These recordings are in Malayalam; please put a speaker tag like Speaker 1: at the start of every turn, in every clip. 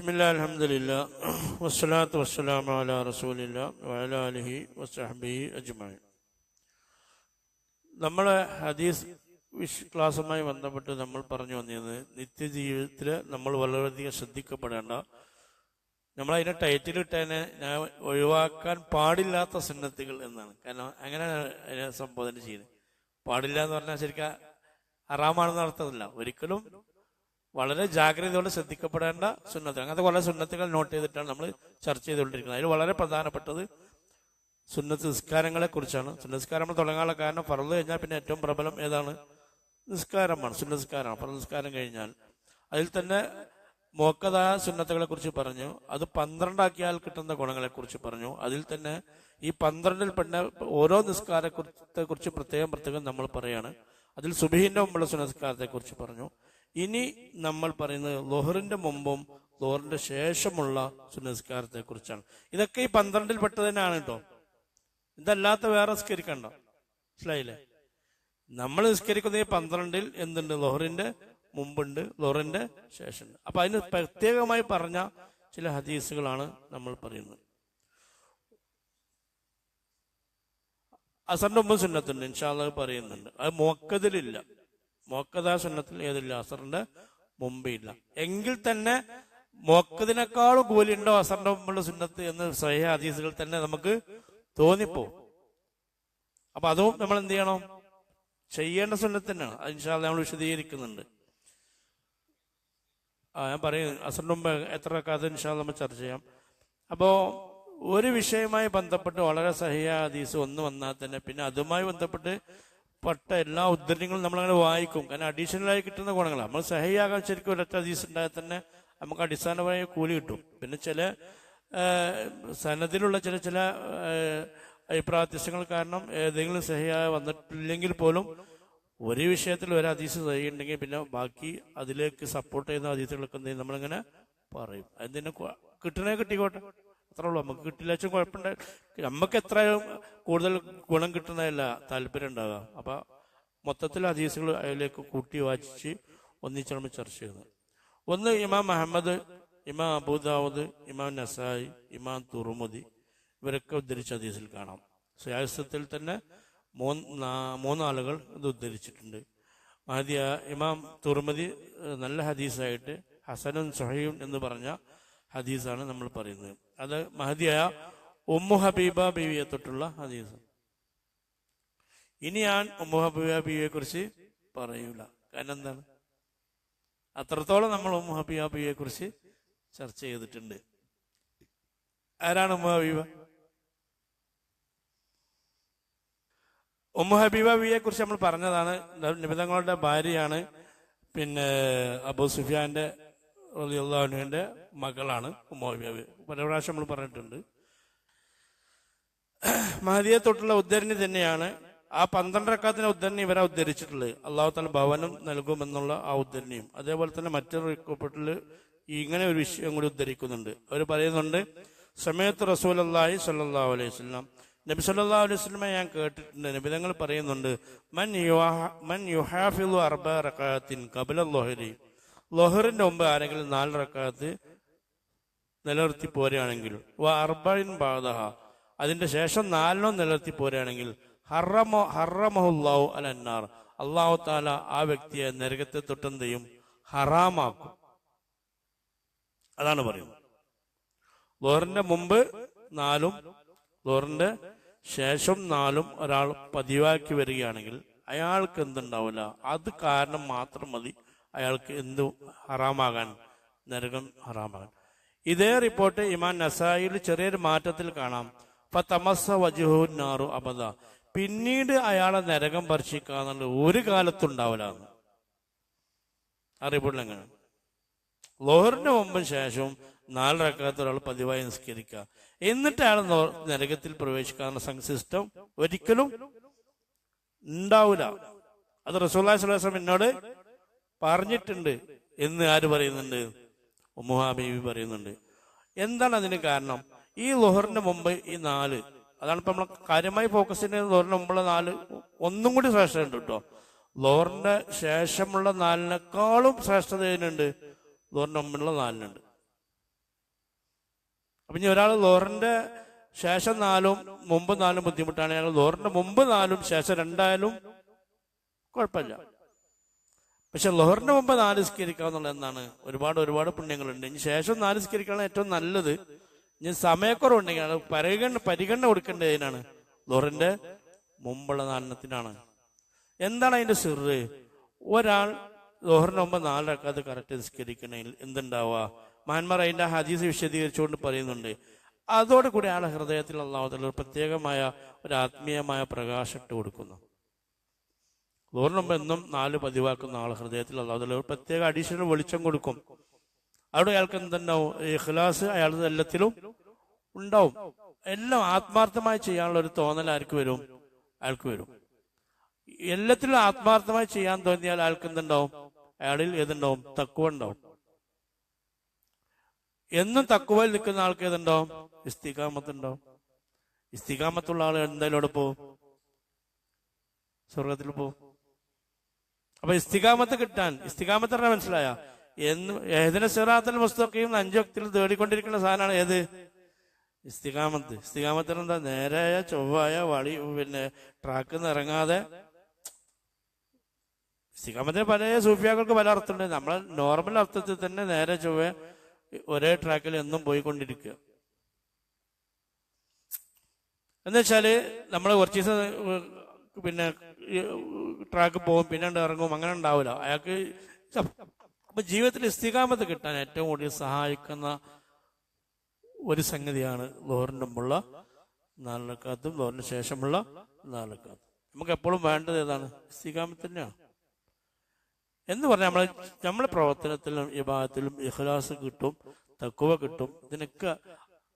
Speaker 1: ബിസ്മില്ല അലഹമില്ല വസ്സലാത്തു വസ്സലാം അല റസൂലില്ല വലാലിഹി വസ്ഹബി അജ്മായി നമ്മളെ ഹദീസ് വിഷ് ക്ലാസ്സുമായി ബന്ധപ്പെട്ട് നമ്മൾ പറഞ്ഞു വന്നത് നിത്യജീവിതത്തിൽ നമ്മൾ വളരെയധികം ശ്രദ്ധിക്കപ്പെടേണ്ട. നമ്മളതിനെ ടൈറ്റിൽ ഇട്ടതിനെ ഞാൻ ഒഴിവാക്കാൻ പാടില്ലാത്ത സുന്നത്തുകൾ എന്നാണ്. കാരണം അങ്ങനെയാണ് അതിനെ സംബോധന ചെയ്യുന്നത്. പാടില്ല എന്ന് പറഞ്ഞാൽ ശരിക്കും അറാമാണെന്ന് അർത്ഥമില്ല. ഒരിക്കലും വളരെ ജാഗ്രതയോടെ ശ്രദ്ധിക്കപ്പെടേണ്ട സുന്നത്ത് അങ്ങനത്തെ കുറെ സുന്നത്തുകൾ നോട്ട് ചെയ്തിട്ടാണ് നമ്മൾ ചർച്ച ചെയ്തുകൊണ്ടിരിക്കുന്നത്. അതിൽ വളരെ പ്രധാനപ്പെട്ടത് സുന്നത്ത് നിസ്കാരങ്ങളെ കുറിച്ചാണ്. സുന്നസ്കാരം തുടങ്ങാനുള്ള കാരണം ഫറന്ന് കഴിഞ്ഞാൽ പിന്നെ ഏറ്റവും പ്രബലം ഏതാണ്? നിസ്കാരമാണ്. സുന്നസ്കാരമാണ് ഫറ നിസ്കാരം കഴിഞ്ഞാൽ. അതിൽ തന്നെ മോക്കതായ സുന്നത്തുകളെ കുറിച്ച് പറഞ്ഞു. അത് പന്ത്രണ്ടാക്കിയാൽ കിട്ടുന്ന ഗുണങ്ങളെ കുറിച്ച് പറഞ്ഞു. അതിൽ തന്നെ ഈ പന്ത്രണ്ടിൽ പെട്ട ഓരോ നിസ്കാരത്തെ കുറിച്ച് പ്രത്യേകം പ്രത്യേകം നമ്മൾ പറയാണ്. അതിൽ സുബിഹിന്റെ മുമ്പുള്ള സുനസ്കാരത്തെ കുറിച്ച് പറഞ്ഞു. ഇനി നമ്മൾ പറയുന്നത് ലോഹറിന്റെ മുമ്പും ലോഹറിന്റെ ശേഷമുള്ള സുനസ്കാരത്തെ കുറിച്ചാണ് ഇതൊക്കെ ഈ പന്ത്രണ്ടിൽ പെട്ടത് തന്നെയാണ് കേട്ടോ. ഇതല്ലാത്ത വേറെ നിസ്കരിക്കണ്ട. മനസ്സിലായില്ലേ? നമ്മൾ നിസ്കരിക്കുന്ന ഈ പന്ത്രണ്ടിൽ എന്തുണ്ട്? ലോഹറിന്റെ മുമ്പുണ്ട് ലോഹറിന്റെ ശേഷമുണ്ട്. അപ്പൊ അതിന് പ്രത്യേകമായി പറഞ്ഞ ചില ഹദീസുകളാണ് നമ്മൾ പറയുന്നത്. അസറിന്റെ മുമ്പ് സുന്നത്തുണ്ട് ഇൻഷാല്ല പറയുന്നുണ്ട്. അത് മോക്കതിലില്ല മോക്കത സുന്നത്തിൽ ഏതില്ല? അസറിന്റെ മുമ്പേ ഇല്ല എങ്കിൽ തന്നെ മോക്കതിനേക്കാളും കൂലിയുണ്ടോ അസറിന്റെ മുമ്പുള്ള സുന്നത്ത് എന്ന് സ്വയ ഹദീസുകൾ തന്നെ നമുക്ക് തോന്നിപ്പോ അപ്പൊ അതും നമ്മൾ എന്ത് ചെയ്യണം? ചെയ്യേണ്ട സുന്നത്ത് തന്നെയാണ് അത് ഇൻഷാല്ല നമ്മൾ വിശദീകരിക്കുന്നുണ്ട്. ആ ഞാൻ പറയും അസറിന്റെ മുമ്പ് എത്ര കഥ ഇൻഷാൽ നമ്മൾ ചർച്ച ചെയ്യാം. അപ്പോ ഒരു വിഷയവുമായി ബന്ധപ്പെട്ട് വളരെ സഹിയ ഹദീസ് ഒന്ന് വന്നാൽ തന്നെ പിന്നെ അതുമായി ബന്ധപ്പെട്ട് പെട്ട എല്ലാ ഉദ്ധരണങ്ങളും നമ്മൾ അങ്ങനെ വായിക്കും. കാരണം അഡീഷണൽ ആയി കിട്ടുന്ന ഗുണങ്ങളാണ് നമ്മൾ സഹയാകാൻ ശരിക്കും ഒരൊറ്റ ഹദീസ് ഉണ്ടായാൽ തന്നെ നമുക്ക് അടിസ്ഥാനപരമായ കൂലി കിട്ടും. പിന്നെ ചില സനദിലുള്ള ചില ചില അഭിപ്രായത്യങ്ങൾ കാരണം ഏതെങ്കിലും സഹിയായ വന്നിട്ടില്ലെങ്കിൽ പോലും ഒരു വിഷയത്തിൽ ഒരു അതീസ് സഹിയുണ്ടെങ്കിൽ പിന്നെ ബാക്കി അതിലേക്ക് സപ്പോർട്ട് ചെയ്യുന്ന അതീസുകളൊക്കെ നമ്മളിങ്ങനെ പറയും. അതിന് കിട്ടണേ കിട്ടിക്കോട്ടെ. അത്രേ ഉള്ളൂ നമുക്ക് കിട്ടില്ല വെച്ചാൽ കുഴപ്പമുണ്ട്. നമുക്ക് എത്രയും കൂടുതൽ ഗുണം കിട്ടുന്നതല്ല താല്പര്യം ഉണ്ടാകാം അപ്പൊ മൊത്തത്തിൽ ഹദീസുകൾ അതിലേക്ക് കൂട്ടി വായിച്ച് ഒന്നിച്ചാണ് ചർച്ച ചെയ്യുന്നത് ഒന്ന് ഇമാം അഹമ്മദ് ഇമാം അബൂദാവൂദ് ഇമാം നസായി ഇമാം തുറുമുദി ഇവരൊക്കെ ഉദ്ധരിച്ച ഹദീസിൽ കാണാം. സിയാസത്തിൽ തന്നെ മൂന്ന് മൂന്നാളുകൾ ഇത് ഉദ്ധരിച്ചിട്ടുണ്ട്. ആദ്യ ഇമാം തുറുമതി നല്ല ഹദീസായിട്ട് ഹസനും സുഹയും എന്ന് പറഞ്ഞ ഹദീസാണ് നമ്മൾ പറയുന്നത്. അത് മഹദിയായ ഉമ്മു ഹബീബ ബീവിയെ തൊട്ടുള്ള ഹദീസ്. ഇനി ഞാൻ ഉമ്മു ഹബീബ ബീവിയെ കുറിച്ച് പറയൂല. കാരണം എന്താണ്? അത്രത്തോളം നമ്മൾ ഉമ്മു ഹബീബ ബീവിയെ കുറിച്ച് ചർച്ച ചെയ്തിട്ടുണ്ട്. ആരാണ് ഉമ്മു ഹബീബ? ഉമ്മു ഹബീബ ബീവിയെ കുറിച്ച് നമ്മൾ പറഞ്ഞതാണ്. നിബിതങ്ങളുടെ ഭാര്യയാണ്. പിന്നെ അബു സുഫിയാന്റെ റലിയുള്ളാഹുവിന്റെ മകളാണ് ഉമ്മാവിയാവ് പല പ്രാവശ്യം നമ്മൾ പറഞ്ഞിട്ടുണ്ട്. മഹദിയെ തൊട്ടുള്ള ഉദ്ധരണി തന്നെയാണ്. ആ പന്ത്രണ്ടരക്കാത്തിന് ഉദ്ധരണി ഇവരെ ഉദ്ധരിച്ചിട്ടുള്ളത്. അള്ളാഹു തല ഭവനം നൽകുമെന്നുള്ള ആ ഉദ്ധരണിയും. അതേപോലെ തന്നെ മറ്റൊരു റിക്കോപ്പെട്ടിൽ ഇങ്ങനെ ഒരു വിഷയം കൂടി ഉദ്ധരിക്കുന്നുണ്ട്. അവർ പറയുന്നുണ്ട് സമയത്ത് റസൂൽ അള്ളാഹി സല്ലാ അലൈഹി സ്വല്ലാം നബി സല്ലാ അലൈഹി സ്വലമെ ഞാൻ കേട്ടിട്ടുണ്ട്. നബിതങ്ങൾ പറയുന്നുണ്ട് മൻ യുഹാ മൻ യുഹാഫിൽ അർബ ലൊഹറിന്റെ മുമ്പ് ആരെങ്കിലും നാല് റക്കാത്ത് നിലനിർത്തി പോരുകയാണെങ്കിൽ വ അർബിൻ അതിന്റെ ശേഷം നാലിനോ നിലനിർത്തി പോരുകയാണെങ്കിൽ ഹറമോ ഹറമഹുല്ലാഹു അൽ അന്നാർ അള്ളാഹു താല ആ വ്യക്തിയെ നരകത്തെ തൊട്ടെന്ത് ഹറാമാക്കും. അതാണ് പറയുന്നത്. ലോറിന്റെ മുമ്പ് നാലും ലോറിന്റെ ശേഷം നാലും ഒരാൾ പതിവാക്കി വരികയാണെങ്കിൽ അയാൾക്ക് എന്തുണ്ടാവില്ല അത് കാരണം മാത്രം മതി. അയാൾക്ക് എന്ത് ഹറാമാകാൻ നരകം ഹറാമാകാൻ. ഇതേ റിപ്പോർട്ട് ഇമാൻ നസായിൽ ചെറിയൊരു മാറ്റത്തിൽ കാണാം. ഇപ്പൊ തമസ വജുഹു നാറു അബദ. പിന്നീട് അയാളെ നരകം പർശിക്കാന്നുള്ള ഒരു കാലത്തുണ്ടാവില്ല എങ്ങനെ? ലോഹറിന് മുമ്പും ശേഷവും നാല് റക്കാത്ത ഒരാൾ പതിവായി നിസ്കരിക്കുക. എന്നിട്ട് അയാൾ നരകത്തിൽ പ്രവേശിക്കാനുള്ള സംഘ സിസ്റ്റം ഒരിക്കലും ഉണ്ടാവില്ല. അത് റസൂല്ലാ സ്വലാസ്ലം എന്നോട് പറഞ്ഞിട്ടുണ്ട് എന്ന് ആര് പറയുന്നുണ്ട്? ഉമ്മുഹാബീബി പറയുന്നുണ്ട്. എന്താണ് അതിന് കാരണം? ഈ ലോഹറിന്റെ മുമ്പ് ഈ നാല് അതാണ് ഇപ്പൊ നമ്മൾ കാര്യമായി ഫോക്കസ് ചെയ്യുന്നത് ലോഹറിന്റെ മുമ്പുള്ള നാല് ഒന്നും കൂടി ശ്രേഷ്ഠതയുണ്ട് കേട്ടോ. ലോഹറിന്റെ ശേഷമുള്ള നാലിനേക്കാളും ശ്രേഷ്ഠത ഇതിനുണ്ട് ലോഹറിന്റെ മുമ്പുള്ള നാലിനുണ്ട്. അപ്പൊ ഇനി ഒരാൾ ലോറിന്റെ ശേഷം നാലും മുമ്പ് നാലും ബുദ്ധിമുട്ടാണ്. അയാൾ ലോറിന്റെ മുമ്പ് നാലും ശേഷം രണ്ടായാലും കുഴപ്പമില്ല. പക്ഷെ ലോഹറിന്റെ മുമ്പ് നാല് സ്കരിക്കുക എന്നുള്ളത് എന്താണ് ഒരുപാട് ഒരുപാട് പുണ്യങ്ങളുണ്ട്. ഇനി ശേഷം നാല് സ്കരിക്കണം ഏറ്റവും നല്ലത്. ഇനി സമയക്കുറവുണ്ടെങ്കിൽ അത് പരിഗണ പരിഗണന കൊടുക്കേണ്ടതിനാണ്. ലോഹറിന്റെ മുമ്പുള്ള നാലെണ്ണത്തിനാണ്. എന്താണ് അതിന്റെ സിറ്? ഒരാൾ ലോഹറിന്റെ മുമ്പ് നാലരക്കാത് കറക്റ്റ് നിസ്കരിക്കണമെങ്കിൽ എന്തുണ്ടാവുക? മഹാന്മാർ അതിന്റെ ഹദീസ് വിശദീകരിച്ചുകൊണ്ട് പറയുന്നുണ്ട്. അതോടുകൂടി ആളെ ഹൃദയത്തിൽ ഒരു പ്രത്യേകമായ ഒരു ആത്മീയമായ പ്രകാശം ഇട്ട് കൊടുക്കുന്നു. ലോറിന് എന്നും നാല് പതിവാക്കുന്ന ആൾ ഹൃദയത്തിൽ അള്ളാഹുതല ഒരു പ്രത്യേക അഡീഷണൽ വെളിച്ചം കൊടുക്കും. അവിടെ അയാൾക്ക് എന്തുണ്ടാവും? ഇഖ്ലാസ് അയാളുടെ എല്ലാത്തിലും ഉണ്ടാവും. എല്ലാം ആത്മാർത്ഥമായി ചെയ്യാനുള്ള ഒരു തോന്നൽ ആർക്ക് വരും? അയാൾക്ക് വരും. എല്ലാത്തിലും ആത്മാർത്ഥമായി ചെയ്യാൻ തോന്നിയാൽ അയാൾക്ക് എന്തുണ്ടാവും? അയാളിൽ ഏതുണ്ടാവും? തക്കുവ ഉണ്ടാവും. എന്നും തക്കുവയിൽ നിൽക്കുന്ന ആൾക്ക് ഏതുണ്ടാവും? ഇസ്തികാമത്ത് ഉണ്ടാവും. ഇസ്തികാമത്തുള്ള ആൾ എന്തായാലും അവിടെ പോവും സ്വർഗത്തിൽ പോവും അപ്പൊ ഇസ്തികാമത്ത് കിട്ടാൻ ഇസ്തികാമത്ത് പറഞ്ഞാൽ മനസ്സിലായ? എന്ന് ഏതിനെ സിറാത്തൽ മുസ്തഖയും അഞ്ചു വക്തിൽ തേടിക്കൊണ്ടിരിക്കുന്ന സാധനമാണ് ഏത്? ഇസ്തികാമത്ത് ഇസ്തികാമത്തിന് എന്താ നേരായ ചൊവ്വായ വഴി പിന്നെ ട്രാക്കിൽ നിന്ന് ഇറങ്ങാതെ. ഇസ്തികാമത്തിന് പല സൂഫിയാക്കൾക്ക് പല അർത്ഥമുണ്ട്. നമ്മളെ നോർമൽ അർത്ഥത്തിൽ തന്നെ നേരെ ചൊവ്വ ഒരേ ട്രാക്കിൽ എന്നും പോയിക്കൊണ്ടിരിക്കുക. എന്നുവെച്ചാൽ നമ്മൾ കുറച്ച് ദിവസം പിന്നെ ട്രാക്ക് പോകും പിന്നെ ഇറങ്ങും അങ്ങനെ ഉണ്ടാവില്ല അയാൾക്ക് അപ്പൊ ജീവിതത്തിൽ ഇസ്തികാമത്ത് കിട്ടാൻ ഏറ്റവും കൂടുതൽ സഹായിക്കുന്ന ഒരു സംഗതിയാണ് ലോറിന്റെ മുമ്പുള്ള നാലക്കാത്തും ലോറിന് ശേഷമുള്ള നാലക്കാത്തും നമുക്ക് എപ്പോഴും വേണ്ടത് ഏതാണ്? ഇസ്തികാമത്തന്നെയാണ് എന്ന് പറഞ്ഞാൽ നമ്മളെ നമ്മളെ പ്രവർത്തനത്തിലും വിഭാഗത്തിലും ഇഹ്ലാസ് കിട്ടും തക്കുവ കിട്ടും ഇതിനൊക്കെ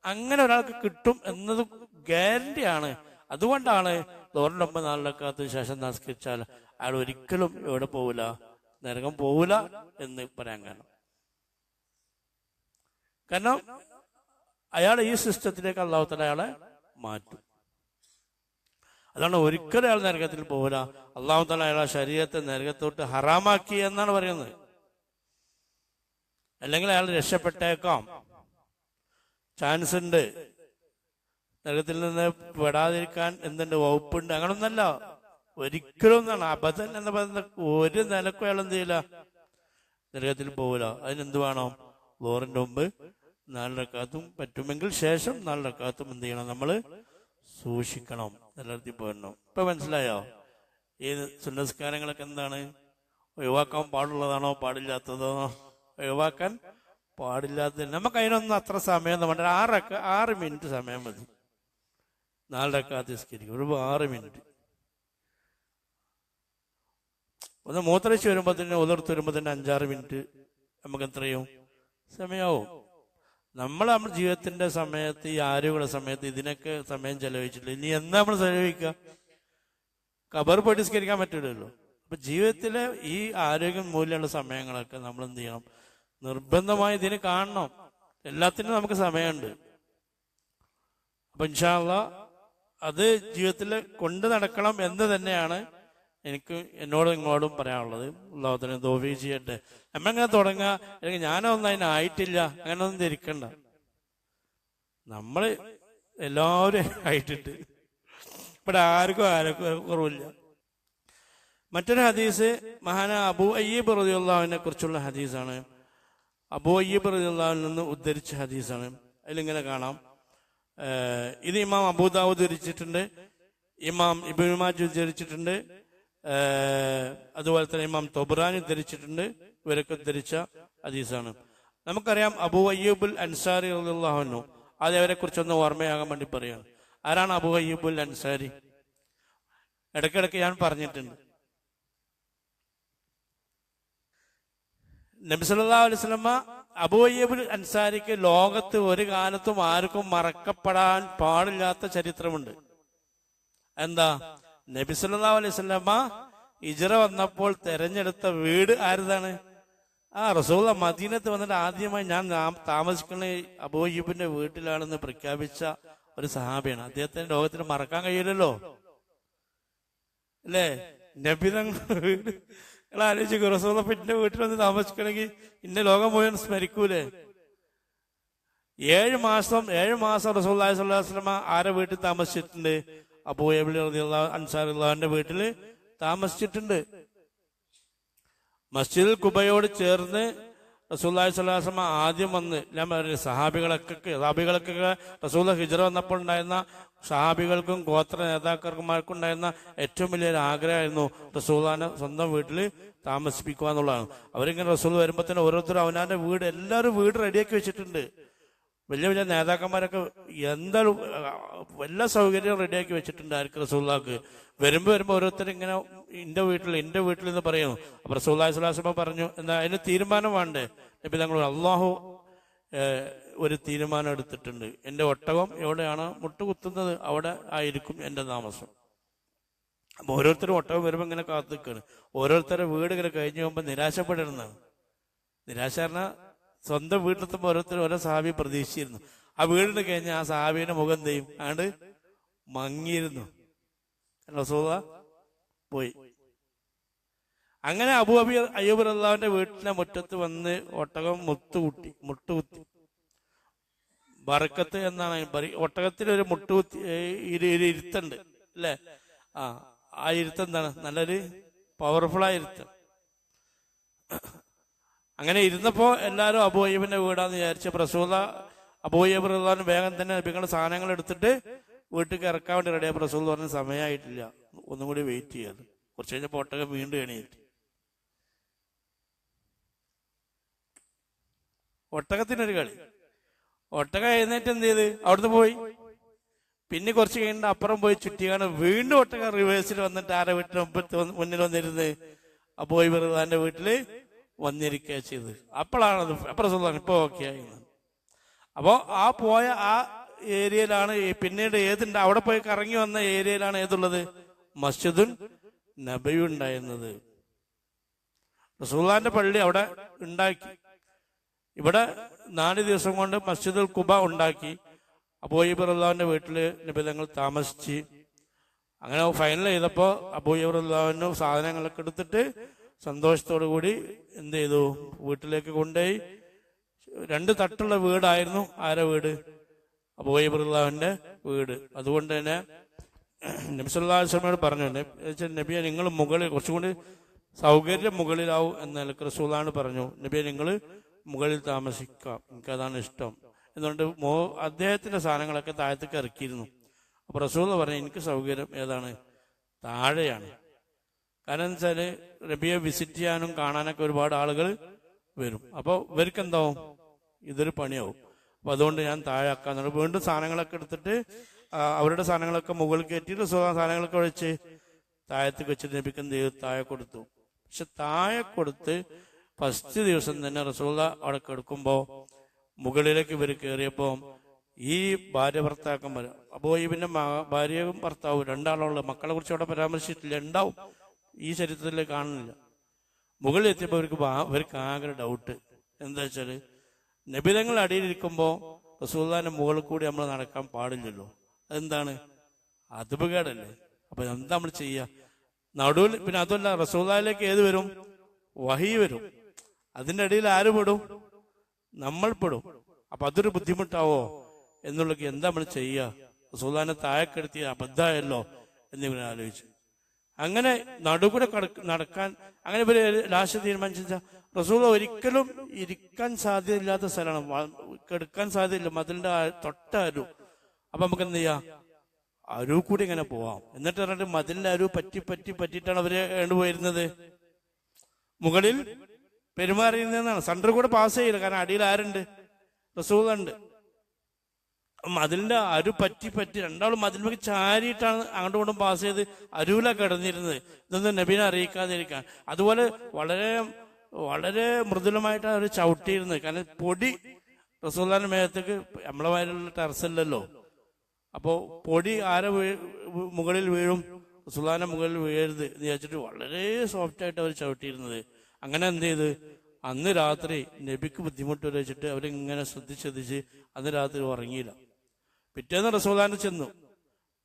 Speaker 1: അങ്ങനെ ഒരാൾക്ക് കിട്ടും എന്നത് ഗ്യാരണ്ടിയാണ് അതുകൊണ്ടാണ് ലോറിന്റെ ഒമ്പത് നാലിലക്കാത്ത ശേഷം നമസ്കരിച്ചാൽ അയാൾ ഒരിക്കലും എവിടെ പോവില്ല നരകം പോവില്ല എന്ന് പറയാൻ കാരണം. കാരണം അയാൾ ഈ സിസ്റ്റത്തിലേക്ക് അള്ളാഹുത്തല അയാളെ മാറ്റും. അതാണ് ഒരിക്കലും അയാൾ നരകത്തിൽ പോവില്ല അള്ളാഹു തല അയാളെ ശരീരത്തെ നരകത്തോട്ട് ഹറാമാക്കി എന്നാണ് പറയുന്നത്. അല്ലെങ്കിൽ അയാൾ രക്ഷപ്പെട്ടേക്കാം. ചാൻസ് ഉണ്ട്. നരകത്തിൽ നിന്ന് പെടാതിരിക്കാൻ എന്തുണ്ട്? വകുപ്പുണ്ട്. അങ്ങനൊന്നല്ല. ഒരിക്കലും ഒന്നാണ് അബദ്ധൻ എന്ന പദം ഒരു നിലക്കും അയാൾ എന്ത് ചെയ്യില്ല? നരകത്തിൽ പോവില്ല. അതിനെന്ത് വേണം? ലോറിന്റെ മുമ്പ് നാലിനക്കാത്തും പറ്റുമെങ്കിൽ ശേഷം നാലിനക്കാത്തും എന്ത് ചെയ്യണം? നമ്മൾ സൂക്ഷിക്കണം. നിലനിർത്തി പോരണം. ഇപ്പൊ മനസ്സിലായോ? ഈ സുന്നസ്കാരങ്ങളൊക്കെ എന്താണ്? ഒഴിവാക്കാൻ പാടുള്ളതാണോ? പാടില്ലാത്തതോ? ഒഴിവാക്കാൻ പാടില്ലാത്ത നമുക്ക് അതിനൊന്നും അത്ര സമയം നമ്മുടെ ആറൊക്കെ ആറ് മിനിറ്റ് സമയം മതി. നാലരക്കാത്ത് നിസ്കരിക്കും ഒരു ആറ് മിനിറ്റ്. ഒന്ന് മൂത്രച്ച് വരുമ്പോൾ തന്നെ ഉതിർത്ത് വരുമ്പോൾ തന്നെ അഞ്ചാറ് മിനിറ്റ് നമുക്ക് എത്രയും സമയമാവും നമ്മൾ നമ്മുടെ ജീവിതത്തിന്റെ സമയത്ത് ഈ ആരോഗ്യമുള്ള സമയത്ത് ഇതിനൊക്കെ സമയം ചെലവഴിച്ചിട്ടില്ല. ഇനി എന്താ നമ്മൾ ചെലവഴിക്കുക? കബർ പോയി നിസ്കരിക്കാൻ പറ്റില്ലല്ലോ അപ്പൊ ജീവിതത്തിലെ ഈ ആരോഗ്യം മൂല്യമുള്ള സമയങ്ങളൊക്കെ നമ്മൾ എന്ത് ചെയ്യണം? നിർബന്ധമായി ഇതിന് കാണണം. എല്ലാത്തിനും നമുക്ക് സമയമുണ്ട്. അപ്പൊ ഇൻഷാല്ല അത് ജീവിതത്തിൽ കൊണ്ടു നടക്കണം എന്ന് തന്നെയാണ് എനിക്ക് എന്നോടും ഇങ്ങോട്ടും പറയാനുള്ളത്. അള്ളാഹുദിനെ ദോഫി ചെയ്യട്ടെ. നമ്മളിങ്ങനെ തുടങ്ങുക അല്ലെങ്കിൽ ഞാനൊന്നും അതിനായിട്ടില്ല അങ്ങനെ ഒന്നും ധരിക്കണ്ട. നമ്മൾ എല്ലാവരും ആയിട്ടിട്ട് ഇവിടെ ആർക്കും ആരൊക്കെ കുറവില്ല. മറ്റൊരു ഹദീസ് മഹാന അബു അയ്യബ് റളിയല്ലാഹുവിനെ കുറിച്ചുള്ള ഹദീസാണ്. അബു അയ്യബ് റളിയല്ലാഹുവിൽ നിന്ന് ഉദ്ധരിച്ച ഹദീസാണ്. അതിലിങ്ങനെ കാണാം. ഇത് ഇമാം അബൂദാവൂദ് ധരിച്ചിട്ടുണ്ട് ഇമാം ഇബിമാജ് ധരിച്ചിട്ടുണ്ട് അതുപോലെ തന്നെ ഇമാം തൊബ്രാനി ധരിച്ചിട്ടുണ്ട് ഇവരൊക്കെ ധരിച്ച ഹദീസാണ്. നമുക്കറിയാം അബു അയ്യൂബുൽ അൻസാരി റളിയല്ലാഹു അത് അവരെ കുറിച്ചൊന്ന് ഓർമ്മയാകാൻ വേണ്ടി പറയാണ് ആരാണ് അബു അയ്യൂബുൽ അൻസാരി? ഇടയ്ക്കിടയ്ക്ക് ഞാൻ പറഞ്ഞിട്ടുണ്ട്. നബി സല്ലല്ലാഹു അലൈഹി വസല്ലമ അബൂ അയ്യൂബുൽ അൻസാരിക്ക് ലോകത്ത് ഒരു കാലത്തും ആർക്കും മറക്കപ്പെടാൻ പാടില്ലാത്ത ചരിത്രമുണ്ട്. എന്താ? നബി സല്ലല്ലാഹു അലൈഹി വസല്ലമ ഇജറ വന്നപ്പോൾ തെരഞ്ഞെടുത്ത വീട് ആരുതാണ്? ആ റസൂല മദീനത്ത് വന്നിട്ട് ആദ്യമായി ഞാൻ താമസിക്കുന്ന ഈ അബൂ അയ്യൂബിന്റെ വീട്ടിലാണെന്ന് പ്രഖ്യാപിച്ച ഒരു സഹാബിയാണ്. അദ്ദേഹത്തിന്റെ ലോകത്തിന് മറക്കാൻ കഴിയില്ലല്ലോ. അല്ലേ? നബി തങ്ങളുടെ വീട് നിങ്ങൾ ആലോചിക്കും റസൂല പിന്നെ വീട്ടിൽ വന്ന് താമസിക്കണമെങ്കിൽ ഇന്ന ലോകം മുഴുവൻ സ്മരിക്കൂലേ? ഏഴ് മാസം ഏഴ് മാസം റസൂല്ലാഹി വസല്ലമ ആരെ വീട്ടിൽ താമസിച്ചിട്ടുണ്ട്? അബൂ അൻസാർ അൻസാറുള്ളാഹിന്റെ വീട്ടിൽ താമസിച്ചിട്ടുണ്ട്. മസ്ജിദുൽ കുബയോട് ചേർന്ന് റസൂല്ലാഹി വസല്ലമ ആദ്യം വന്ന് ഞാൻ പറഞ്ഞു സഹാബികളൊക്കെ സഹാബികൾക്കൊക്കെ റസൂല ഹിജറ വന്നപ്പോൾ ഉണ്ടായിരുന്ന സഹാബികൾക്കും ഗോത്ര നേതാക്കന്മാർക്കും ഉണ്ടായിരുന്ന ഏറ്റവും വലിയൊരു ആഗ്രഹമായിരുന്നു റസൂലാനെ സ്വന്തം വീട്ടിൽ താമസിപ്പിക്കുക എന്നുള്ളതാണ്. അവരിങ്ങനെ റസൂൽ വരുമ്പോൾ തന്നെ ഓരോരുത്തരും അവനാന്റെ വീട് എല്ലാവരും വീട് റെഡിയാക്കി വെച്ചിട്ടുണ്ട്. വലിയ വലിയ നേതാക്കന്മാരൊക്കെ എന്തായാലും എല്ലാ സൗകര്യവും റെഡിയാക്കി വെച്ചിട്ടുണ്ട് ആർക്ക് റസൂള്ളാക്ക് വരുമ്പോ വരുമ്പോ ഓരോരുത്തർ ഇങ്ങനെ എന്റെ വീട്ടിൽ എന്റെ വീട്ടിൽ എന്ന് പറയുന്നു അപ്പൊ റസൂല്ലാഹി സ്വലാസ്മ പറഞ്ഞു എന്താ അതിന് തീരുമാനം വേണ്ടേ? നബി തങ്ങൾ അള്ളാഹു ഒരു തീരുമാനം എടുത്തിട്ടുണ്ട്. എന്റെ ഒട്ടകം എവിടെയാണ് മുട്ടുകുത്തുന്നത് അവിടെ ആയിരിക്കും എന്റെ താമസം. അപ്പൊ ഓരോരുത്തരും ഒട്ടകം വരുമ്പോ ഇങ്ങനെ കാത്തു നിൽക്കുകയാണ് ഓരോരുത്തരുടെ വീട് ഇങ്ങനെ കഴിഞ്ഞു പോകുമ്പോ നിരാശപ്പെടുന്നതാണ് നിരാശ പറഞ്ഞാൽ സ്വന്തം വീട്ടിലെത്തുമ്പോൾ ഓരോരുത്തർ ഓരോ സാവി പ്രതീക്ഷിച്ചിരുന്നു. ആ വീടിന് കഴിഞ്ഞ ആ സാവിയുടെ മുഖം തെയ്യും ആണ്ട് മങ്ങിയിരുന്നു. റസൂല പോയി. അങ്ങനെ അബു അബി അയ്യൂബ് അള്ളാവിന്റെ വീട്ടിലെ മുറ്റത്ത് വന്ന് ഒട്ടകം മുത്തുകുട്ടി മുട്ടുകുത്തി. ബറക്കത്ത് എന്നാണ് പറ ഒട്ടകത്തിൽ ഒരു മുട്ടുകുത്തി ഇരുത്തുണ്ട് അല്ലേ? ആ ആ ഇരുത്തം എന്താണ്? നല്ലൊരു പവർഫുൾ ആയ ഇരുത്തം. അങ്ങനെ ഇരുന്നപ്പോ എല്ലാരും അബൂയ്യബിന്റെ വീടാന്ന് വിചാരിച്ച പ്രസൂത അബൂയ്യബ് റഹ്ലാൻ വേഗം തന്നെ നബികളുടെ സാധനങ്ങൾ എടുത്തിട്ട് വീട്ടിലേക്ക് ഇറക്കാൻ വേണ്ടി റെഡിയായി പ്രസൂത് പറഞ്ഞ സമയമായിട്ടില്ല ഒന്നും കൂടി വെയിറ്റ് ചെയ്യാത് കുറച്ച് കഴിഞ്ഞപ്പോ ഒട്ടകം വീണ്ടും എണീറ്റ്. ഒട്ടകത്തിനൊരു കളി. ഒട്ടകം എഴുന്നേറ്റ് എന്ത് ചെയ്ത്? അവിടുന്ന് പോയി. പിന്നെ കുറച്ച് കഴിഞ്ഞിട്ട് അപ്പുറം പോയി ചുറ്റിയാണ് വീണ്ടും ഒട്ടകം റിവേഴ്സിൽ വന്നിട്ട് ആരെ വീട്ടിൽ മുമ്പത്ത് വന്ന് മുന്നിൽ വന്നിരുന്ന്? അബോയ് വെറുതെ വീട്ടിൽ വന്നിരിക്കുക ചെയ്ത് അപ്പോഴാണത് അപ്പുറം ഇപ്പോൾ ഇപ്പൊ ഓക്കെ ആയി. അപ്പോൾ ആ പോയ ആ ഏരിയയിലാണ് പിന്നീട് ഏതുണ്ട്? അവിടെ പോയി കറങ്ങി വന്ന ഏരിയയിലാണ് ഏതുള്ളത്? മസ്ജിദുൻ നബിയുണ്ടായിരുന്നത് റസൂള്ളാന്റെ പള്ളി അവിടെ ഉണ്ടാക്കി. ഇവിടെ നാല് ദിവസം കൊണ്ട് മസ്ജിദുൽ കുബ ഉണ്ടാക്കി. അബൂയിബ് അള്ളാഹുവിന്റെ വീട്ടിൽ നബിതങ്ങൾ താമസിച്ച്. അങ്ങനെ ഫൈനൽ ചെയ്തപ്പോ അബൂയിബ് അള്ളാഹുവിന് സാധനങ്ങളൊക്കെ എടുത്തിട്ട് സന്തോഷത്തോടു കൂടി എന്ത് ചെയ്തു? വീട്ടിലേക്ക് കൊണ്ടുപോയി. രണ്ട് തട്ടുള്ള വീടായിരുന്നു. ആരെ വീട്? അബൂയിബ് അള്ളാഹുവിന്റെ വീട്. അതുകൊണ്ട് തന്നെ നബിസുല്ലാസ്ലമയോട് പറഞ്ഞു നബി- നബിയെ നിങ്ങൾ മുകളിൽ കുറച്ചും കൂടി സൗകര്യം മുകളിലാവും എന്ന് നിലയ്ക്ക് റസൂലാണ് പറഞ്ഞു. നബിയെ നിങ്ങൾ മുകളിൽ താമസിക്കാം എനിക്ക് അതാണ് ഇഷ്ടം. എന്നുകൊണ്ട് മോ അദ്ദേഹത്തിന്റെ സാധനങ്ങളൊക്കെ താഴത്തേക്ക് ഇറക്കിയിരുന്നു. അപ്പൊ റസൂൽ പറഞ്ഞു എനിക്ക് സൗകര്യം ഏതാണ്? താഴെയാണ്. കാരണം വെച്ചാൽ റബിയെ വിസിറ്റ് ചെയ്യാനും കാണാനൊക്കെ ഒരുപാട് ആളുകൾ വരും. അപ്പോൾ ഇവർക്ക് എന്താവും ഇതൊരു പണിയാവും. അപ്പൊ അതുകൊണ്ട് ഞാൻ താഴെ ആക്കാന്നുണ്ട് വീണ്ടും സാധനങ്ങളൊക്കെ എടുത്തിട്ട് അവരുടെ സാധനങ്ങളൊക്കെ മുകളിൽ കയറ്റിയിട്ട് സ്വ- സാധനങ്ങളൊക്കെ വെച്ച് താഴത്തേക്ക് വെച്ചിട്ട് നബിക്ക് എന്ത് താഴെ കൊടുത്തു. പക്ഷെ താഴെ കൊടുത്ത് ഫസ്റ്റ് ദിവസം തന്നെ റസൂല അവിടെ കെടുക്കുമ്പോ മുകളിലേക്ക് ഇവർ കയറിയപ്പോ ഈ ഭാര്യ ഭർത്താക്കന്മാർ അപ്പോ ഇവന്റെ ഭാര്യയും ഭർത്താവും രണ്ടാളുള്ള മക്കളെ കുറിച്ച് അവിടെ പരാമർശിച്ചിട്ടില്ല ഉണ്ടാവും. ഈ ചരിത്രത്തിൽ കാണുന്നില്ല. മുകളിൽ എത്തിയപ്പോൾ അവർക്ക് അവർക്ക് ആകെ ഡൗട്ട് എന്താ വെച്ചാൽ നബിതങ്ങൾ അടിയിലിരിക്കുമ്പോ റസൂല്ലാന്റെ മുകളിൽ കൂടി നമ്മൾ നടക്കാൻ പാടില്ലല്ലോ. അതെന്താണ്? അതുപകേടല്ലേ അപ്പൊ എന്താ നമ്മൾ ചെയ്യുക നടുവിൽ പിന്നെ അതല്ല റസൂല്ലായിലേക്ക് ഏത് വരും? വഹി വരും. അതിന്റെ ഇടയിൽ ആര് പെടും? നമ്മൾ പെടും. അപ്പൊ അതൊരു ബുദ്ധിമുട്ടാവോ? എന്നുള്ളത് എന്താ നമ്മൾ ചെയ്യുക റസൂല്ലാനെ താഴെക്കെടുത്തി അബദ്ധമായല്ലോ എന്നിവർ ആലോചിച്ചു. അങ്ങനെ നടുകൂടെ നടക്കാൻ അങ്ങനെ ഇവർ ലാസ്റ്റ് തീരുമാനിച്ച റസൂൾ ഒരിക്കലും ഇരിക്കാൻ സാധ്യതയില്ലാത്ത സ്ഥലമാണ്. കെടുക്കാൻ സാധ്യതയില്ല. മതിലിന്റെ തൊട്ട തൊട്ടരു. അപ്പൊ നമുക്ക് എന്ത് ചെയ്യാം? അരു കൂടി ഇങ്ങനെ പോവാം. എന്നിട്ട് പറഞ്ഞിട്ട് മതിലിന്റെ അരു പറ്റി പറ്റി പറ്റിയിട്ടാണ് അവർ പോയിരുന്നത്? മുകളിൽ പെരുമാറിയിരുന്നതാണ് സെന്റർ കൂടെ പാസ് ചെയ്യില്ല. കാരണം അടിയിൽ ആരുണ്ട്? റസൂലുണ്ട്. മതിലിന്റെ അരു പറ്റി പറ്റി രണ്ടാളും മതിലേക്ക് ചാരിയിട്ടാണ് അങ്ങോട്ടും ഇങ്ങോട്ടും പാസ് ചെയ്ത് അരുവില കിടന്നിരുന്നത്. ഇതൊന്നും നബീനെ അറിയിക്കാതിരിക്കാൻ. അതുപോലെ വളരെ വളരെ മൃദുലമായിട്ടാണ് അവർ ചവിട്ടിയിരുന്നത്. കാരണം പൊടി റസൂല്ലാന്റെ മേഘത്തേക്ക് നമ്മളെ വയലുള്ള ടെറസല്ലല്ലോ അപ്പോ പൊടി ആരെ മുകളിൽ വീഴും? റസൂല്ലാന്റെ മുകളിൽ വീഴരുത് എന്ന് വിചാരിച്ചിട്ട് വളരെ സോഫ്റ്റ് ആയിട്ട് അവർ ചവിട്ടിയിരുന്നത്. അങ്ങനെ എന്ത് ചെയ്ത്? അന്ന് രാത്രി നബിക്ക് ബുദ്ധിമുട്ട് വെച്ചിട്ട് അവരിങ്ങനെ ശ്രദ്ധിച്ച് അന്ന് രാത്രി ഉറങ്ങിയില്ല. പിറ്റേന്ന് റസൂലാന്റെ ചെന്നു.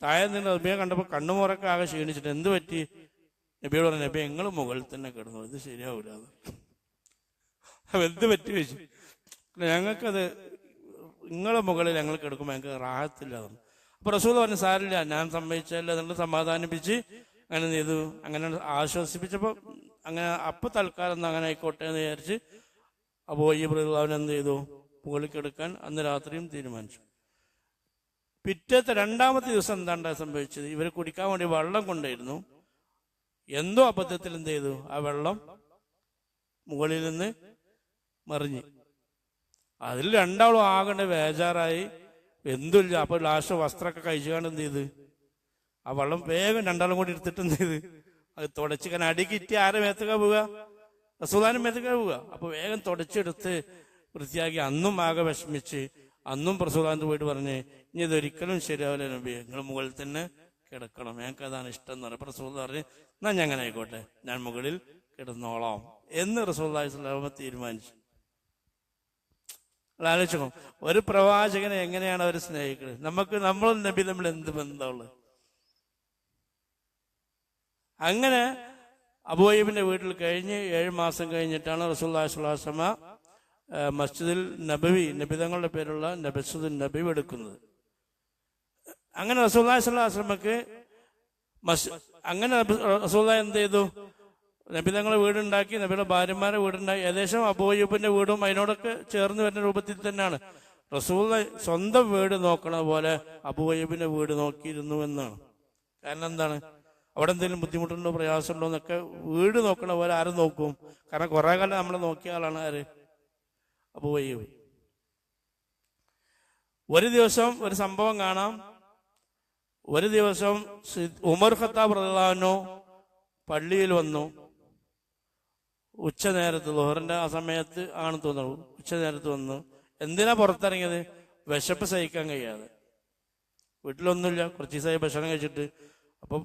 Speaker 1: താഴെ നിന്ന് നബിയെ കണ്ടപ്പോൾ കണ്ണുമുറക്കെ ആകെ ക്ഷീണിച്ചിട്ട് എന്ത് പറ്റി? നബിയോട് പറഞ്ഞു നബി ഞങ്ങൾ മുകളിൽ തന്നെ കിടന്നു. ഇത് ശരിയാവൂല. അപ്പൊ എന്ത് പറ്റി വെച്ചു ഞങ്ങൾക്കത് നിങ്ങളെ മുകളിൽ ഞങ്ങൾ കിടക്കുമ്പോൾ ഞങ്ങൾക്ക് റാഹത്തില്ല അപ്പൊ റസൂൽ പറഞ്ഞു സാരില്ല ഞാൻ സമ്മതിച്ചല്ല നിങ്ങൾ സമാധാനിപ്പിച്ച് അങ്ങനെ ചെയ്തു? അങ്ങനെ ആശ്വസിപ്പിച്ചപ്പോൾ അങ്ങനെ അപ്പൊ തൽക്കാലം അങ്ങനെ ആയിക്കോട്ടെ എന്ന് വിചാരിച്ച് അപ്പോൾ ഈ പ്രതിഭാവൻ എന്ത് ചെയ്തു? മുകളിൽ കിടക്കാൻ അന്ന് രാത്രിയും തീരുമാനിച്ചു. പിറ്റേത്തെ രണ്ടാമത്തെ ദിവസം എന്താണ്ടാ സംഭവിച്ചത്? ഇവർ കുടിക്കാൻ വേണ്ടി വെള്ളം കൊണ്ടായിരുന്നു എന്തോ അബദ്ധത്തിൽ എന്ത് ചെയ്തു? ആ വെള്ളം മുകളിൽ നിന്ന് മറിഞ്ഞ്. അതിൽ രണ്ടാളും ആകണ്ട ബേജാറായി. എന്തുമില്ല അപ്പൊ ലാസ്റ്റ് വസ്ത്രമൊക്കെ കഴിച്ചുകൊണ്ട് എന്ത് ചെയ്ത്? ആ വെള്ളം വേഗം രണ്ടാളും കൂടി എടുത്തിട്ട് എന്ത് ചെയ്ത്? അത് തുടച്ചിക്കാൻ അടിക്കിറ്റി ആരെ മേത്തക്ക പോവുക? റസൂദാനും മേത്തക്ക പോവുക. അപ്പൊ വേഗം തുടച്ചെടുത്ത് വൃത്തിയാക്കി. അന്നും ആകെ വിഷമിച്ച് അന്നും പ്രസൂദാന്ത് പോയിട്ട് പറഞ്ഞ് ഇനി ഇതൊരിക്കലും ശരിയാവില്ല നബി നിങ്ങൾ മുകളിൽ തന്നെ കിടക്കണം. ഞങ്ങൾക്ക് അതാണ് ഇഷ്ടം എന്ന് പറയും റസൂൽ പറഞ്ഞ് ഞാൻ അങ്ങനെ ആയിക്കോട്ടെ. ഞാൻ മുകളിൽ കിടന്നോളാം. എന്ന് റസൂൽ തീരുമാനിച്ചു. ആലോചിച്ചോ. ഒരു പ്രവാചകനെ എങ്ങനെയാണ് അവർ സ്നേഹിക്കുന്നത് നമുക്ക് നമ്മളും നബി നമ്മൾ എന്ത് ബന്ധമുള്ളത് അങ്ങനെ അബോയിബിന്റെ വീട്ടിൽ കഴിഞ്ഞ് ഏഴ് മാസം കഴിഞ്ഞിട്ടാണ് റസൂല്ലാ സ്വലാസമ മസ്ജിദിൽ നബവി നബിതങ്ങളുടെ പേരുള്ള നബസുദ് നബി എടുക്കുന്നത്. അങ്ങനെ റസൂല്ലാ സ്വലാസ്ലമക്ക് മസ് അങ്ങനെ റസൂല്ല എന്ത് ചെയ്തു? നബിതങ്ങളെ വീടുണ്ടാക്കി നബിയുടെ ഭാര്യമാരെ വീടുണ്ടാക്കി. ഏകദേശം അബൂയ്യൂബിന്റെ വീടും അതിനോടൊക്കെ ചേർന്ന് വരുന്ന രൂപത്തിൽ തന്നെയാണ്. റസൂൽ സ്വന്തം വീട് നോക്കണ പോലെ അബൂയ്യൂബിന്റെ വീട് നോക്കിയിരുന്നു എന്നാണ്. കാരണം എന്താണ്? അവിടെ എന്തെങ്കിലും ബുദ്ധിമുട്ടുണ്ടോ പ്രയാസമുണ്ടോ എന്നൊക്കെ വീട് നോക്കണ പോലെ ആരും നോക്കും? കാരണം കുറെ കാലം നമ്മളെ നോക്കിയ ആളാണ് ആര്? അബൂയ്യൂബ് ഒരു ദിവസം ഒരു സംഭവം കാണാം. ഒരു ദിവസം ഉമർ ഖത്താബ് റഹ്ലാനോ പള്ളിയിൽ വന്നു. ഉച്ച നേരത്ത് ലോഹറിന്റെ ആ സമയത്ത് ആണ് തോന്നുന്നു ഉച്ച നേരത്ത് വന്നു. എന്തിനാ പുറത്തിറങ്ങിയത്? വിശപ്പ് സഹിക്കാൻ കഴിയാതെ. വീട്ടിലൊന്നുമില്ല. കുറച്ച് ദിവസമായി ഭക്ഷണം കഴിച്ചിട്ട്. അപ്പൊ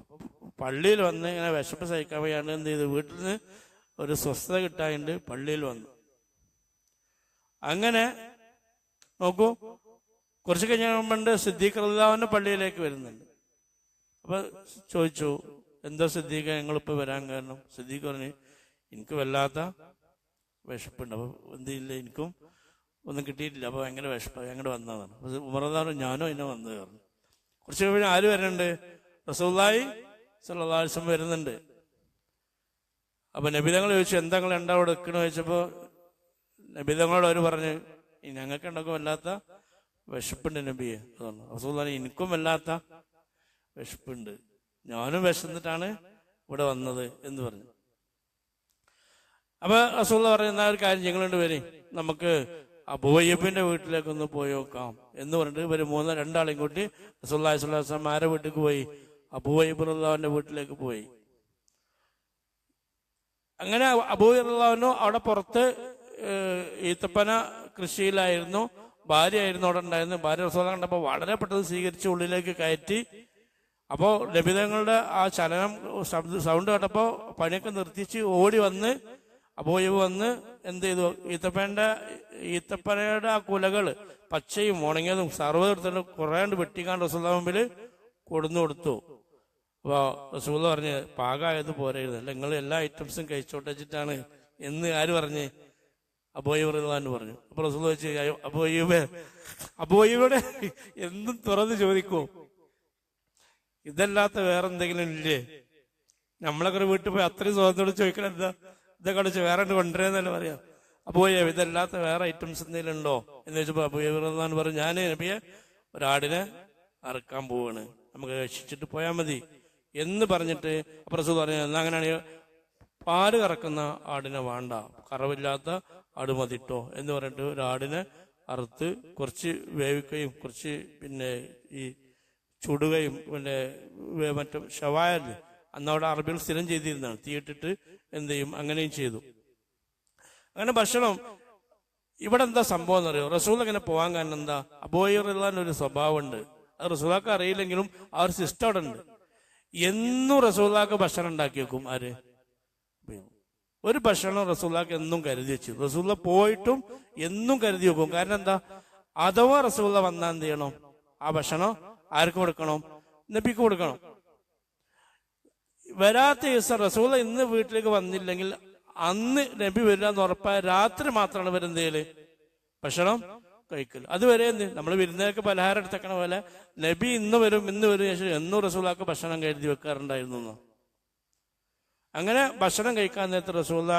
Speaker 1: പള്ളിയിൽ വന്ന് ഇങ്ങനെ വിശപ്പ് സഹിക്കാൻ വയ്യാണ്ട് എന്ത് ചെയ്തു? വീട്ടിൽ നിന്ന് ഒരു സ്വസ്ഥത കിട്ടാണ്ട് പള്ളിയിൽ വന്നു. അങ്ങനെ നോക്കൂ. കുറച്ച് കഴിഞ്ഞുകൊണ്ട് സിദ്ദീഖ് റഹ്ലാവിന്റെ പള്ളിയിലേക്ക് വരുന്നുണ്ട്. അപ്പൊ ചോദിച്ചു എന്താ സിദ്ദീഖ ഞങ്ങളിപ്പോ വരാൻ കാരണം? സിദ്ദീഖ് പറഞ്ഞു എനിക്ക് വല്ലാത്ത വിശപ്പുണ്ട്. അപ്പൊ എന്തില്ല എനിക്കും ഒന്നും കിട്ടിയിട്ടില്ല. അപ്പൊ ഭയങ്കര വിശപ്പ് ഞങ്ങളുടെ വന്നതാണ്. അപ്പൊ ഉമർദാർ ഞാനും എന്നെ വന്നു പറഞ്ഞു കുറച്ച് കഴിഞ്ഞാൽ ആര് വരുന്നുണ്ട്? റസൂല്ലായി സല്ലാസ്വം വരുന്നുണ്ട്. അപ്പൊ നബിതങ്ങൾ ചോദിച്ചു എന്താ നിങ്ങൾ എന്താ അവിടെ നിൽക്കണ ചോദിച്ചപ്പോ നബിതങ്ങളോട് അവർ പറഞ്ഞ് ഞങ്ങൾക്കുണ്ടൊക്കെ വല്ലാത്ത വിശപ്പുണ്ട് നബിയെ? അതാണ് റസൂല്ലായി എനിക്കും വല്ലാത്ത വിശപ്പുണ്ട്. ഞാനും വിശന്നിട്ടാണ് ഇവിടെ വന്നത്. എന്ന് പറഞ്ഞു. അപ്പൊ റസൂള്ള പറയുന്ന ഒരു കാര്യം ഞങ്ങളുണ്ട് വരെ. നമുക്ക് അബുവയ്യപ്പിന്റെ വീട്ടിലേക്ക് ഒന്ന് പോയി നോക്കാം. എന്ന് പറഞ്ഞിട്ട് ഇവർ മൂന്ന് രണ്ടാളെയും കൂട്ടി അലൈഹി വസല്ലം ആരെ വീട്ടിലേക്ക് പോയി. അബൂയ്യബ് വീട്ടിലേക്ക് പോയി. അങ്ങനെ അബൂയല്ലാവിനു അവിടെ പുറത്ത് ഈത്തപ്പന കൃഷിയിലായിരുന്നു. ഭാര്യയായിരുന്നു അവിടെ ഉണ്ടായിരുന്നു ഭാര്യ റസൂല കണ്ടപ്പോൾ വളരെ പെട്ടെന്ന് സ്വീകരിച്ച് ഉള്ളിലേക്ക് കയറ്റി. അപ്പോൾ ലഭിതങ്ങളുടെ ആ ചലനം ശബ്ദ സൗണ്ട് കേട്ടപ്പോൾ പണിയൊക്കെ നിർത്തിച്ച് ഓടി വന്ന് അബോയവ് വന്ന് എന്ത് ചെയ്തു? ഈത്തപ്പന്റെ ഈത്തപ്പനയുടെ ആ കുലകൾ പച്ചയും ഉണങ്ങിയതും സർവ എടുത്തിട്ട് കുറേണ്ട് വെട്ടിക്കാണ്ട് റസൂല മുമ്പിൽ കൊടുന്നു കൊടുത്തു. അപ്പോൾ റസൂല പറഞ്ഞ് പാകമായത് പോരായിരുന്നു നിങ്ങൾ എല്ലാ ഐറ്റംസും കഴിച്ചോട്ടിട്ടാണ് എന്ന് ആര് പറഞ്ഞ്? അബോയ്യബ് എന്ന് പറഞ്ഞു. അപ്പൊ റസൂൽ വെച്ച് അബോയ്യബ് അബോയുടെ എന്തും തുറന്ന് ചോദിക്കൂ. ഇതല്ലാത്ത വേറെ എന്തെങ്കിലും ഇല്ലേ? നമ്മളൊക്കെ ഒരു വീട്ടിൽ പോയി അത്രയും സ്വാതന്ത്ര്യം ചോദിക്കണം എന്താ? ഇതൊക്കെ അടിച്ച് വേറെ കൊണ്ടുവരുന്നല്ലേ പറയാം. അബോയ ഇതല്ലാത്ത വേറെ ഐറ്റംസ് എന്തെങ്കിലും ഉണ്ടോ? എന്ന് ചോദിച്ചപ്പോ അബോയെന്ന് പറഞ്ഞു ഞാൻ നബിയെ ഒരാടിനെ അറക്കാൻ പോവാണ്. നമുക്ക് രക്ഷിച്ചിട്ട് പോയാൽ മതി. എന്ന് പറഞ്ഞിട്ട് അപ്രസു പറഞ്ഞു എന്നാ അങ്ങനെയാണെങ്കിൽ പാൽ കറക്കുന്ന ആടിനെ വേണ്ട. കറവില്ലാത്ത ആട് മതിട്ടോ എന്ന് പറഞ്ഞിട്ട് ഒരു ആടിനെ അറുത്ത് കുറച്ച് വേവിക്കുകയും കുറച്ച് പിന്നെ ഈ ചുടുകയും പിന്നെ മറ്റേ ഷവായല്ലേ അന്ന് അവിടെ അറബികൾ സ്ഥിരം ചെയ്തിരുന്നതാണ്. തീയിട്ടിട്ട് എന്ത് ചെയ്യും? അങ്ങനെയും ചെയ്തു. അങ്ങനെ ഭക്ഷണം ഇവിടെ എന്താ സംഭവം എന്നറിയോ റസൂൽ അങ്ങനെ പോകാൻ കാരണം എന്താ? അബോയറിലാൻ ഒരു സ്വഭാവമുണ്ട്. അത് റസൂലാക്ക് അറിയില്ലെങ്കിലും ആ ഒരു സിസ്റ്റം അവിടെ ഉണ്ട്. എന്നും റസൂലാക്ക് ഭക്ഷണം ഉണ്ടാക്കി വെക്കും ആര്? ഒരു ഭക്ഷണം റസൂല്ലാക്ക് എന്നും കരുതി വെച്ചു. റസൂല്ല പോയിട്ടും എന്നും കരുതി വെക്കും. കാരണം എന്താ? അഥവാ റസൂല്ല വന്നാൽ എന്ത് ചെയ്യണം? ആ ഭക്ഷണം ആർക്ക് കൊടുക്കണം? നബിക്ക് കൊടുക്കണം. വരാത്ത ദിവസം റസൂല ഇന്ന് വീട്ടിലേക്ക് വന്നില്ലെങ്കിൽ അന്ന് നബി വരില്ല എന്ന് ഉറപ്പായ രാത്രി മാത്രമാണ് ഇവരെന്ത് ഭക്ഷണം കഴിക്കൽ അതുവരെ എന്ത്? നമ്മൾ വിരുന്നേക്ക് പലഹാരം എടുത്തേക്കണ പോലെ നബി ഇന്ന് വരും ഇന്ന് വരും ശേഷം എന്നും റസൂലാക്ക് ഭക്ഷണം കരുതി വെക്കാറുണ്ടായിരുന്നു. അങ്ങനെ ഭക്ഷണം കഴിക്കാൻ നേരത്തെ റസൂല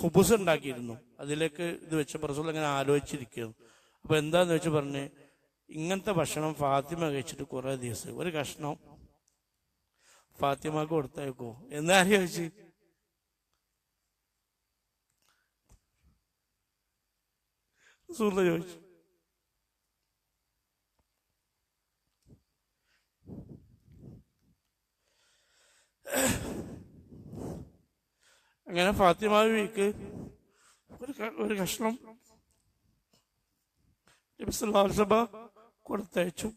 Speaker 1: ഹുബുസ് ഉണ്ടാക്കിയിരുന്നു. അതിലേക്ക് ഇത് വെച്ചപ്പോൾ റസൂൽ അങ്ങനെ ആലോചിച്ചിരിക്കുന്നു. അപ്പൊ എന്താന്ന് വെച്ച് പറഞ്ഞ് ഇങ്ങനത്തെ ഭക്ഷണം ഫാത്തിമ കഴിച്ചിട്ട് കുറേ ദിവസം ഒരു കഷ്ണം ഫാത്തിമക്ക് കൊടുത്തേക്കോ. എന്താ ചോദിച്ചു റസൂല ചോദിച്ചു. അങ്ങനെ ഫാത്തിമ ബീവിക്ക് ഒരു ഒരു കഷ്ണം സഭ കൊടുത്തയച്ചു.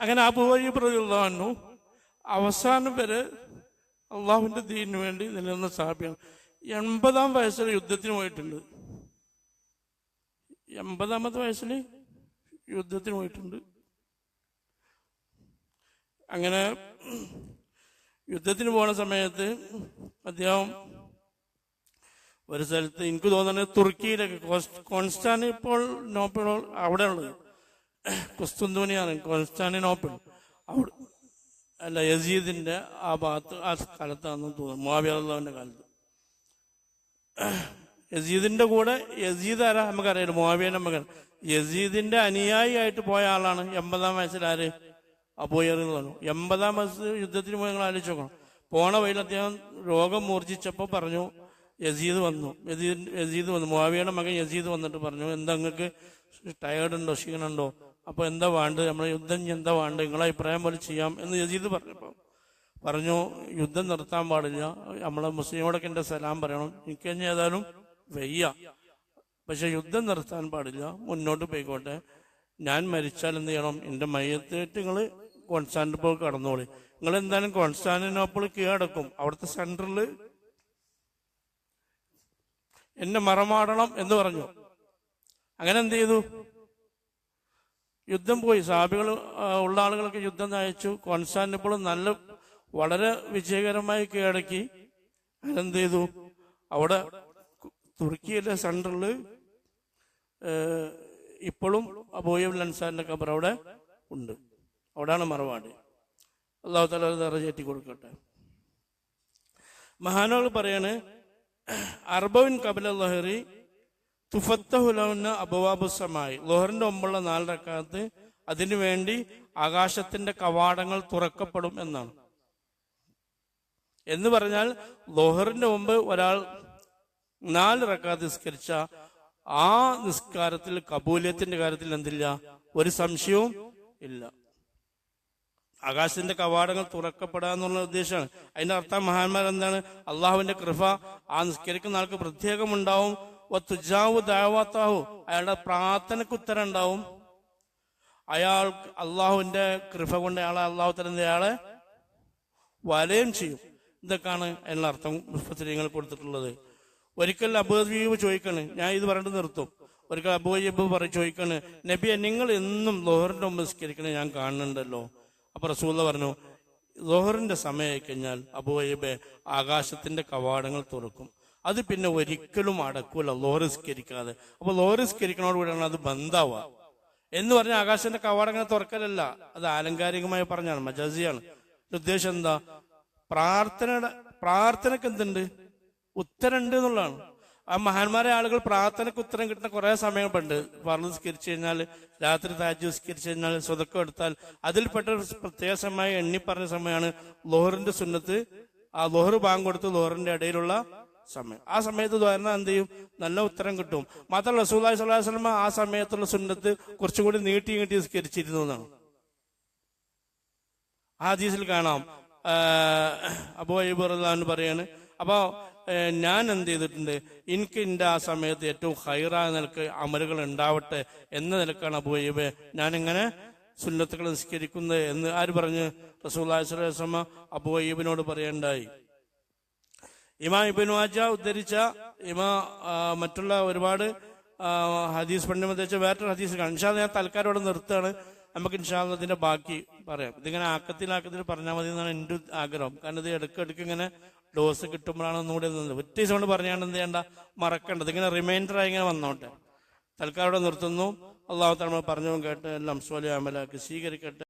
Speaker 1: അങ്ങനെ അബുവൈബ്രു അവസാനം വരെ അള്ളാഹുവിന്റെ ദീനിന് വേണ്ടി നിലനിന്ന സാബിയാണ് എൺപതാം വയസ്സിൽ യുദ്ധത്തിന് പോയിട്ടുണ്ട്. എൺപതാമത്തെ വയസ്സിൽ യുദ്ധത്തിന് പോയിട്ടുണ്ട്. അങ്ങനെ യുദ്ധത്തിന് പോണ സമയത്ത് അദ്ദേഹം ഒരു സ്ഥലത്ത് എനിക്ക് തോന്നുന്നത് തുർക്കിയിലൊക്കെ കോൺസ്റ്റാന്റിപ്പോൾ നോപ്പിൾ അവിടെ ഉള്ളത് കുസ്തുന്തൂനിയാണ് കോൺസ്റ്റാന്റിനോപ്പിൾ അവിടെ അല്ല യസീദിന്റെ ആ ഭാഗത്ത് ആ സ്ഥലത്താണെന്ന് തോന്നുന്നു മുവാബിയാവിന്റെ കാലത്ത്. യസീദിന്റെ കൂടെ യസീദ് ആരാ? നമുക്കറിയാം മുവാബിയന്റെ നമുക്ക് യസീദിന്റെ അനുയായി ആയിട്ട് പോയ ആളാണ് എൺപതാം വയസ്സിൽ ആര്? പറഞ്ഞു എൺപതാം വയസ്സ് യുദ്ധത്തിന് പോയി നിങ്ങൾ ആലോചിച്ച് നോക്കണം. പോണ വഴിയിൽ അദ്ദേഹം രോഗം മൂർജിച്ചപ്പോൾ പറഞ്ഞു യസീദ് വന്നു. യസീദ് യസീദ് വന്നു. മുവാവിയുടെ മകൻ യസീദ് വന്നിട്ട് പറഞ്ഞു എന്താ നിങ്ങൾക്ക് ടയേർഡ് ഉണ്ടോ? ക്ഷീണുണ്ടോ? അപ്പൊ എന്താ വേണ്ടത്? നമ്മുടെ യുദ്ധം എന്താ വേണ്ടത്? നിങ്ങളെ അഭിപ്രായം പോലെ ചെയ്യാം. എന്ന് യസീദ് പറഞ്ഞപ്പോൾ പറഞ്ഞു യുദ്ധം നിർത്താൻ പാടില്ല. നമ്മളെ മുസ്ലിമോടൊക്കെ എന്റെ സലാം പറയണം. എനിക്ക് കഴിഞ്ഞ ഏതായാലും വയ്യ. പക്ഷെ യുദ്ധം നിർത്താൻ പാടില്ല. മുന്നോട്ട് പോയിക്കോട്ടെ. ഞാൻ മരിച്ചാൽ എന്ത് ചെയ്യണം? എന്റെ മയ്യത്തേറ്റ് നിങ്ങൾ കോൺസ്റ്റാന്റിനോപ്പിൾ കടന്നോളി. നിങ്ങൾ എന്തായാലും കോൺസ്റ്റാന്റിനോപ്പിൾ കീഴടക്കും. അവിടുത്തെ സെന്ററിൽ എന്നെ മറമാടണം എന്ന് പറഞ്ഞു. അങ്ങനെ എന്ത് ചെയ്തു? യുദ്ധം പോയി. സാബികൾ ഉള്ള ആളുകളൊക്കെ യുദ്ധം നയിച്ചു. കോൺസ്റ്റാന്റിനോപ്പിൾ നല്ല വളരെ വിജയകരമായി കീഴടക്കി. അതിനെന്ത് ചെയ്തു? അവിടെ തുർക്കിയിലെ സെന്ററിൽ ഇപ്പോഴും അബോയബ് ലൻസാറിന്റെ ഖബർ അവിടെ ഉണ്ട്. അവിടെയാണ് മറവാട് അള്ളാഹു തല നിറചേറ്റി കൊടുക്കട്ടെ. മഹാനോൾ പറയാണ് അർബവിൻ കബല ലഹറി തുഫത്തഹുലവുന്ന അബവാബുസമായി ലോഹറിന്റെ മുമ്പുള്ള നാലരക്കാലത്ത് അതിനു വേണ്ടി ആകാശത്തിന്റെ കവാടങ്ങൾ തുറക്കപ്പെടും എന്നാണ്. എന്ന് പറഞ്ഞാൽ ലോഹറിന്റെ മുമ്പ് ഒരാൾ നാല് റക്കാത്ത് നിസ്കരിച്ച ആ നിസ്കാരത്തിൽ കബൂലിയത്തിന്റെ കാര്യത്തിൽ എന്തില്ല? ഒരു സംശയവും ഇല്ല. ആകാശത്തിന്റെ കവാടങ്ങൾ തുറക്കപ്പെടുക എന്നുള്ള ഉദ്ദേശമാണ്. അതിന്റെ അർത്ഥം മഹാന്മാർ എന്താണ്? അള്ളാഹുവിന്റെ കൃപ ആ നിസ്കരിക്കുന്ന ആൾക്ക് പ്രത്യേകം ഉണ്ടാവും. തുജാവു ദാവാത്താവു അയാളുടെ പ്രാർത്ഥനയ്ക്ക് ഉത്തരം ഉണ്ടാവും. അയാൾ അള്ളാഹുവിന്റെ കൃപ കൊണ്ട് അയാളെ അള്ളാഹു തരുന്ന അയാളെ വലയം ചെയ്യും. ഇതൊക്കെയാണ് അതിനുള്ള അർത്ഥം മുസ്ലിങ്ങൾ കൊടുത്തിട്ടുള്ളത്. ഒരിക്കൽ അബൂദീബ് ചോദിക്കണ് ഞാൻ ഇത് പറഞ്ഞിട്ട് നിർത്തും. ഒരിക്കൽ അബൂജീബ് പറ ചോദിക്കണ് നബിയെ നിങ്ങൾ എന്നും ലോഹറിന്റെ മുമ്പ് നിസ്കരിക്കണേ ഞാൻ കാണുന്നുണ്ടല്ലോ. അപ്പൊ റസൂല്ല പറഞ്ഞു ലോഹറിന്റെ സമയമായി കഴിഞ്ഞാൽ അബുവൈബെ ആകാശത്തിന്റെ കവാടങ്ങൾ തുറക്കും. അത് പിന്നെ ഒരിക്കലും അടക്കൂല ലോറിസ്കരിക്കാതെ അപ്പൊ ലോഹറിസ്കരിക്കണോട് കൂടിയാണ് അത് ബന്ധാവുക. എന്ന് പറഞ്ഞാൽ ആകാശത്തിന്റെ കവാടങ്ങൾ തുറക്കലല്ല. അത് ആലങ്കാരികമായി പറഞ്ഞാണ് മജാസിയാണ്. ഉദ്ദേശം എന്താ? പ്രാർത്ഥനയുടെ പ്രാർത്ഥനക്ക് എന്തുണ്ട്? ഉത്തരണ്ട് എന്നുള്ളതാണ്. ആ മഹാന്മാരെ ആളുകൾ പ്രാർത്ഥനയ്ക്ക് ഉത്തരം കിട്ടുന്ന കുറെ പണ്ട് പറഞ്ഞു സ്കരിച്ചു കഴിഞ്ഞാൽ രാത്രി താജ് സ്കരിച്ചു കഴിഞ്ഞാൽ സ്വതക്കം എടുത്താൽ അതിൽപ്പെട്ട പ്രത്യേക സമയമായി എണ്ണി പറഞ്ഞ സമയമാണ് ലോഹറിന്റെ സുന്നത്ത്. ആ ലോഹർ ബാങ്ക് കൊടുത്ത് ലോഹറിന്റെ ഇടയിലുള്ള സമയം. ആ സമയത്ത് ദ്വാരണ എന്ത് ചെയ്യും? നല്ല ഉത്തരം കിട്ടും. മാത്രമല്ല റസൂലായി സ്വലാഹു വസ്ലമ ആ സമയത്തുള്ള സുന്നത്ത് കുറച്ചുകൂടി നീട്ടി നീട്ടി സ്കരിച്ചിരുന്നു എന്നാണ്. ആ ഹദീസിൽ കാണാം. അബോ അയ്യൂബ് പറയാണ്. അപ്പോ ഏഹ്, ഞാൻ എന്ത് ചെയ്തിട്ടുണ്ട്? എനിക്ക് എന്റെ ആ സമയത്ത് ഏറ്റവും ഹൈറായ നിലയ്ക്ക് അമലുകൾ ഉണ്ടാവട്ടെ എന്ന നിലക്കാണ് അബു ഞാനിങ്ങനെ സുന്നത്തുകൾ നിസ്കരിക്കുന്നത് എന്ന് ആര് പറഞ്ഞ്? റസൂല്ലാസ്ലമ അബു അയ്യൂബിനോട് പറയണ്ടായി. ഇമാ ഇബിൻ വാജ ഉദ്ധരിച്ച ഇമാ മറ്റുള്ള ഒരുപാട് ഹദീസ് പണ്ഡിതം ഉദ്ധരിച്ച വേറൊരു ഹദീസ് കാണാം. ഇൻഷാദ് ഞാൻ തൽക്കാലം ഇവിടെ നിർത്തുകയാണ്. നമുക്ക് ഇൻഷാ അല്ലാ ഇതിന്റെ ബാക്കി പറയാം. ഇതിങ്ങനെ ആക്കത്തിൽ ആക്കത്തിൽ പറഞ്ഞാൽ മതി എന്നാണ് എന്റെ ആഗ്രഹം. കാരണം ഇത് ഇടയ്ക്ക് ഇടയ്ക്ക് ഇങ്ങനെ ഡോസ് കിട്ടുമ്പോഴാണ് ഒന്നുകൂടി ഒറ്റ ദിവസം കൊണ്ട് പറഞ്ഞാണ് എന്ത് ചെയ്യണ്ട? മറക്കേണ്ടത് ഇങ്ങനെ റിമൈൻഡറായി ഇങ്ങനെ വന്നോട്ടെ. തൽക്കാലം നിർത്തുന്നു. അള്ളാഹു തലമ പറഞ്ഞു കേട്ട് എല്ലാം സ്വലി അമലാക്കി സ്വീകരിക്കട്ടെ.